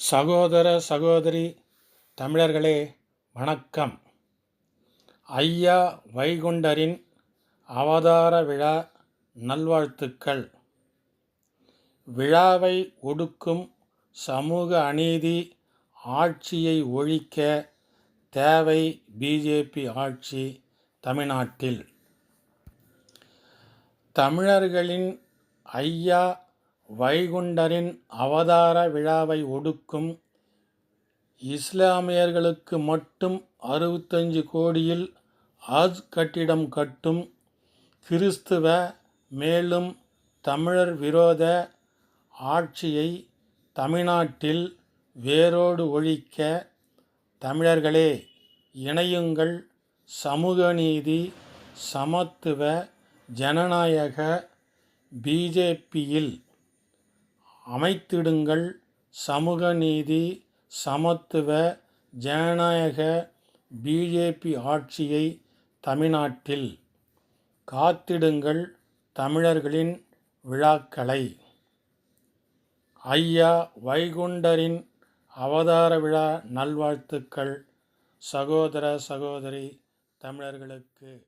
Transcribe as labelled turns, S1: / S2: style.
S1: சகோதர சகோதரி தமிழர்களே வணக்கம். ஐயா வைகுண்டரின் அவதார விழா நல்வாழ்த்துக்கள். விழாவை ஒடுக்கும் சமூக அநீதி ஆட்சியை ஒழிக்க தேவை பிஜேபி ஆட்சி தமிழ்நாட்டில். தமிழர்களின் ஐயா வைகுண்டரின் அவதார விழாவை ஒடுக்கும் இஸ்லாமியர்களுக்கு மட்டும் அறுபத்தஞ்சு கோடியில் ஆஜ் கட்டிடம் கட்டும் கிறிஸ்துவ மேலும் தமிழர் விரோத ஆட்சியை தமிழ்நாட்டில் வேரோடு ஒழிக்க தமிழர்களே இணையுங்கள். சமூக நீதி சமத்துவ ஜனநாயக பிஜேபியில் அமைத்திடுங்கள். சமூக நீதி சமத்துவ ஜனநாயக பிஜேபி ஆட்சியை தமிழ்நாட்டில் காத்திடுங்கள் தமிழர்களின் விழாக்களை. ஐயா வைகுண்டரின் அவதார விழா நல்வாழ்த்துக்கள். சகோதர சகோதரி தமிழர்களுக்கு.